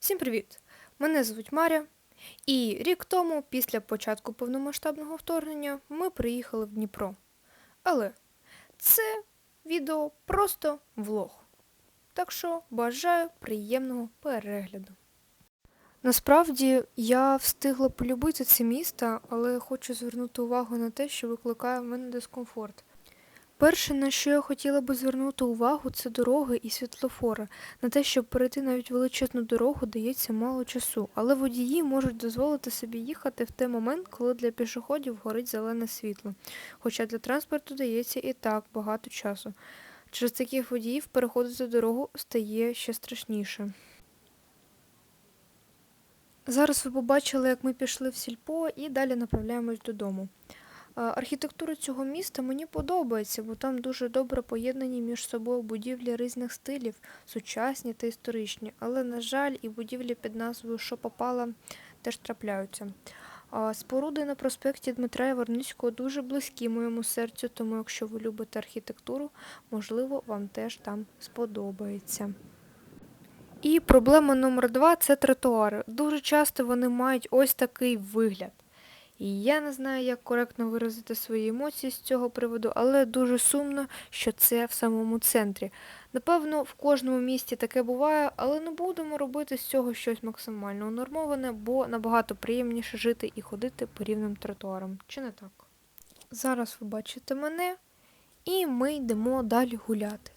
Всім привіт! Мене звуть Маря, і рік тому, після початку повномасштабного вторгнення, ми приїхали в Дніпро. Але це відео просто влог. Так що бажаю приємного перегляду. Насправді я встигла полюбити це місто, але хочу звернути увагу на те, що викликає в мене дискомфорт. Перше, на що я хотіла би звернути увагу, це дороги і світлофори. На те, щоб перейти навіть величезну дорогу, дається мало часу, але водії можуть дозволити собі їхати в той момент, коли для пішоходів горить зелене світло. Хоча для транспорту дається і так багато часу. Через таких водіїв переходити дорогу стає ще страшніше. Зараз ви побачили, як ми пішли в сільпо і далі направляємось додому. А, Архітектура цього міста мені подобається, бо там дуже добре поєднані між собою будівлі різних стилів, сучасні та історичні. Але, на жаль, і будівлі під назвою Що попала теж трапляються. Споруди на проспекті Дмитра Яворницького дуже близькі моєму серцю, тому якщо ви любите архітектуру, можливо, вам теж там сподобається. І проблема номер два це тротуари. Дуже часто вони мають ось такий вигляд. Я не знаю, як коректно виразити свої емоції з цього приводу, але дуже сумно, що це в самому центрі. Напевно, в кожному місті таке буває, але не будемо робити з цього щось максимально унормоване, бо набагато приємніше жити і ходити по рівним тротуарам. Чи не так? Зараз ви бачите мене, і ми йдемо далі гуляти.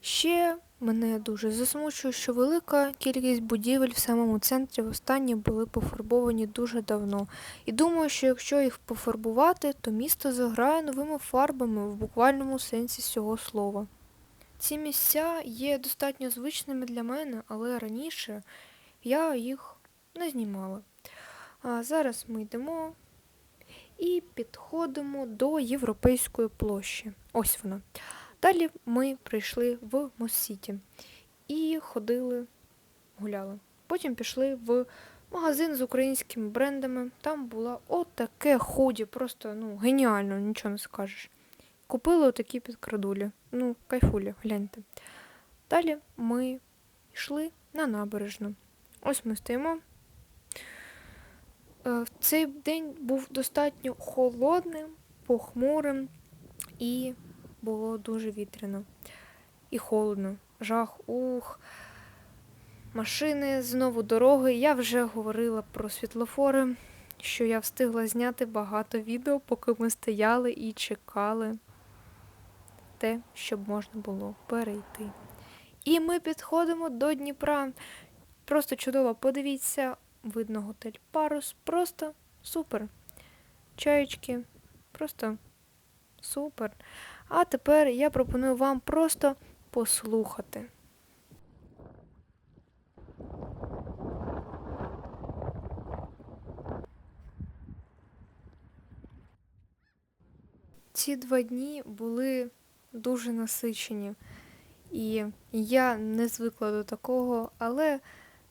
Ще мене дуже засмучує, що велика кількість будівель в самому центрі востаннє були пофарбовані дуже давно. І думаю, що якщо їх пофарбувати, то місто заграє новими фарбами в буквальному сенсі цього слова. Ці місця є достатньо звичними для мене, але раніше я їх не знімала. А зараз ми йдемо і підходимо до Європейської площі. Ось вона. Далі ми прийшли в Моссіті і ходили, гуляли. Потім пішли в магазин з українськими брендами. Там була отаке худі, просто ну, геніально, нічого не скажеш. Купили отакі підкрадулі. Ну, кайфулі, гляньте. Далі ми йшли на набережну. Ось ми стоїмо. Е, цей день був достатньо холодним, похмурим і було дуже вітряно і холодно. Жах, ух. Машини, знову дороги. Я вже говорила про світлофори, що я встигла зняти багато відео, поки ми стояли і чекали те, щоб можна було перейти. І ми підходимо до Дніпра. Просто чудово. Подивіться, видно готель Парус. Просто супер. Чаєчки, просто супер. А тепер я пропоную вам просто послухати. Ці два дні були дуже насичені, і я не звикла до такого, але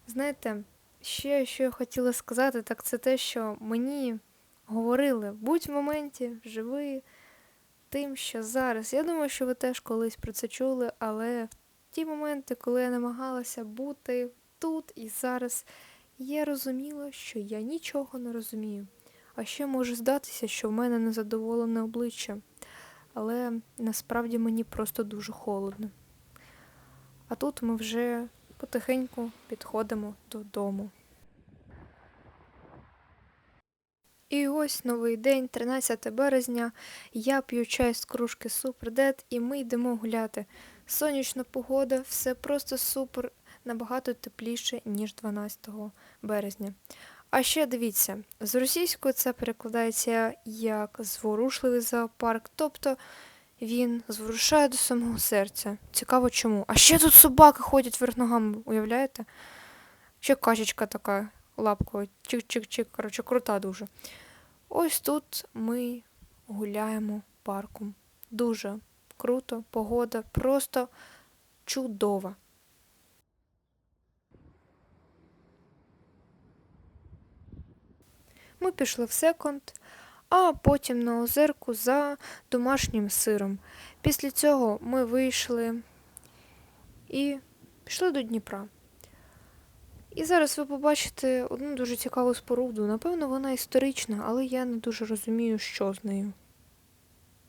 знаєте, ще що я хотіла сказати, так це те, що мені говорили, будь в моменті, живи тим, що зараз. Я думаю, що ви теж колись про це чули, але в ті моменти, коли я намагалася бути тут і зараз, я розуміла, що я нічого не розумію. А ще може здатися, що в мене незадоволене обличчя, але насправді мені просто дуже холодно. А тут ми вже потихеньку підходимо додому. І ось новий день, 13 березня. Я п'ю чай з кружки Супердет і ми йдемо гуляти. Сонячна погода, все просто супер, набагато тепліше, ніж 12 березня. А ще дивіться, з російською це перекладається як зворушливий зоопарк, тобто він зворушає до самого серця. Цікаво чому. А ще тут собаки ходять вверх ногами, уявляєте? Ще качечка така лапкою, чик-чик-чик, коротше, крута дуже. Ось тут ми гуляємо парком. Дуже круто, погода просто чудова. Ми пішли в секонд, а потім на озерку за домашнім сиром. Після цього ми вийшли і пішли до Дніпра. І зараз ви побачите одну дуже цікаву споруду. Напевно, вона історична, але я не дуже розумію, що з нею.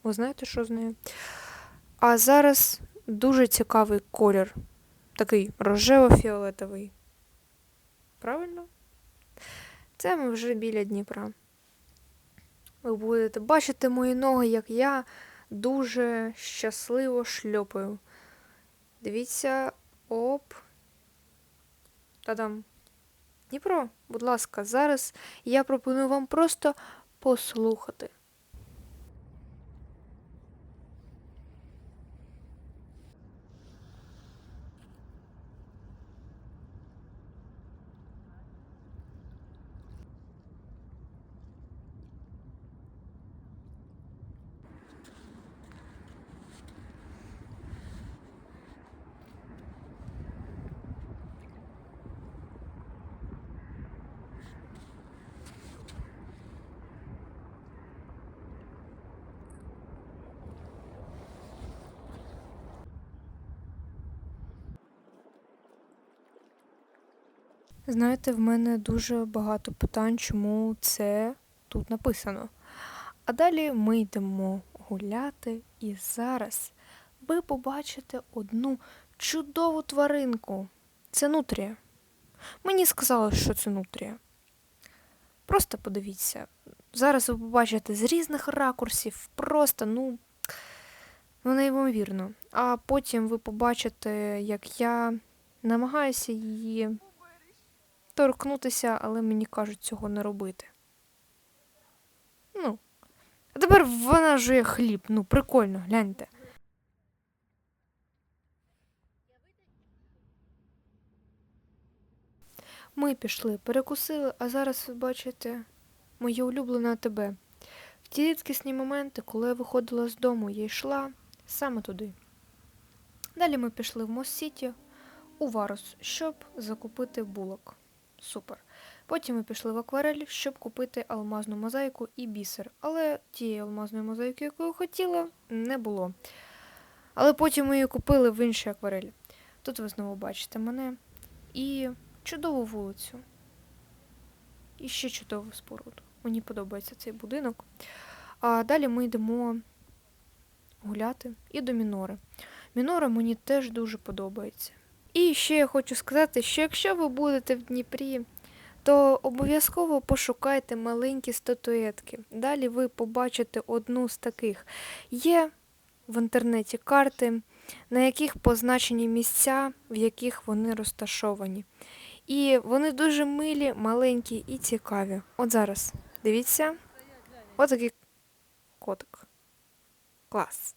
Ви знаєте, що з нею? А зараз дуже цікавий колір. Такий рожево-фіолетовий. Правильно? Це ми вже біля Дніпра. Ви будете бачити мої ноги, як я дуже щасливо шльопаю. Дивіться, оп. Та-дам. Дніпро, будь ласка, зараз я пропоную вам просто послухати. Знаєте, в мене дуже багато питань, чому це тут написано. А далі ми йдемо гуляти, і зараз ви побачите одну чудову тваринку. Це нутрія. Мені сказали, що це нутрія. Просто подивіться. Зараз ви побачите з різних ракурсів, просто, ну, ну неймовірно. А потім ви побачите, як я намагаюся її торкнутися, але мені кажуть цього не робити. Ну. А тепер вона жує хліб. Ну, прикольно, гляньте. Ми пішли, перекусили, а зараз ви бачите моє улюблене АТБ. В ті рідкісні моменти, коли я виходила з дому, я йшла саме туди. Далі ми пішли в Мост-Сіті у Варус, щоб закупити булок. Супер. Потім ми пішли в акварель, щоб купити алмазну мозаїку і бісер. Але тієї алмазної мозаїки, яку я хотіла, не було. Але потім ми її купили в іншій акварелі. Тут ви знову бачите мене. І чудову вулицю. І ще чудову споруду. Мені подобається цей будинок. А далі ми йдемо гуляти і до Мінори. Мінора мені теж дуже подобається. І ще я хочу сказати, що якщо ви будете в Дніпрі, то обов'язково пошукайте маленькі статуетки. Далі ви побачите одну з таких. Є в інтернеті карти, на яких позначені місця, в яких вони розташовані. І вони дуже милі, маленькі і цікаві. От зараз, дивіться, от такий котик. Клас.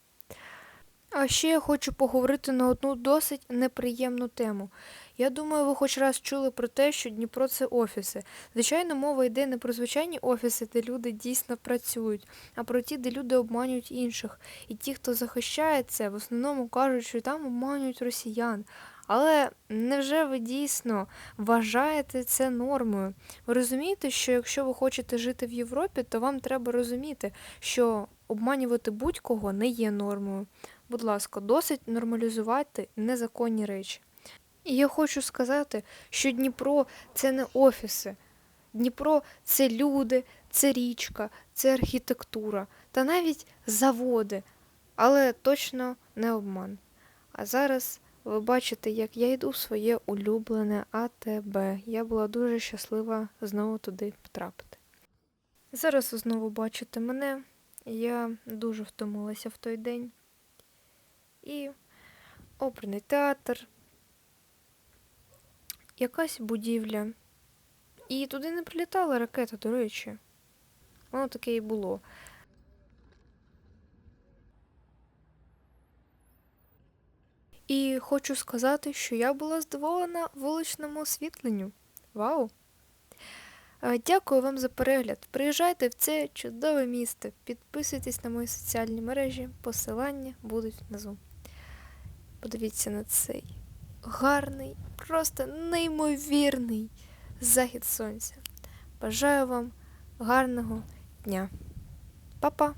А ще я хочу поговорити на одну досить неприємну тему. Я думаю, ви хоч раз чули про те, що Дніпро це офіси. Звичайно, мова йде не про звичайні офіси, де люди дійсно працюють, а про ті, де люди обманюють інших. І ті, хто захищає це, в основному кажуть, що там обманюють росіян. Але невже ви дійсно вважаєте це нормою? Ви розумієте, що якщо ви хочете жити в Європі, то вам треба розуміти, що обманювати будь-кого не є нормою. Будь ласка, досить нормалізувати незаконні речі. І я хочу сказати, що Дніпро це не офіси. Дніпро це люди, це річка, це архітектура та навіть заводи, але точно не обман. А зараз ви бачите, як я йду в своє улюблене АТБ. Я була дуже щаслива знову туди потрапити. Зараз ви знову бачите мене. Я дуже втомилася в той день. І оперний театр, якась будівля. І туди не прилітала ракета, до речі. Воно таке і було. І хочу сказати, що я була здивована вуличному освітленню. Вау! Е, Дякую вам за перегляд. Приїжджайте в це чудове місто. Підписуйтесь на мої соціальні мережі, посилання будуть внизу. Подивіться на цей гарний, просто неймовірний захід сонця. Бажаю вам гарного дня. Па-па!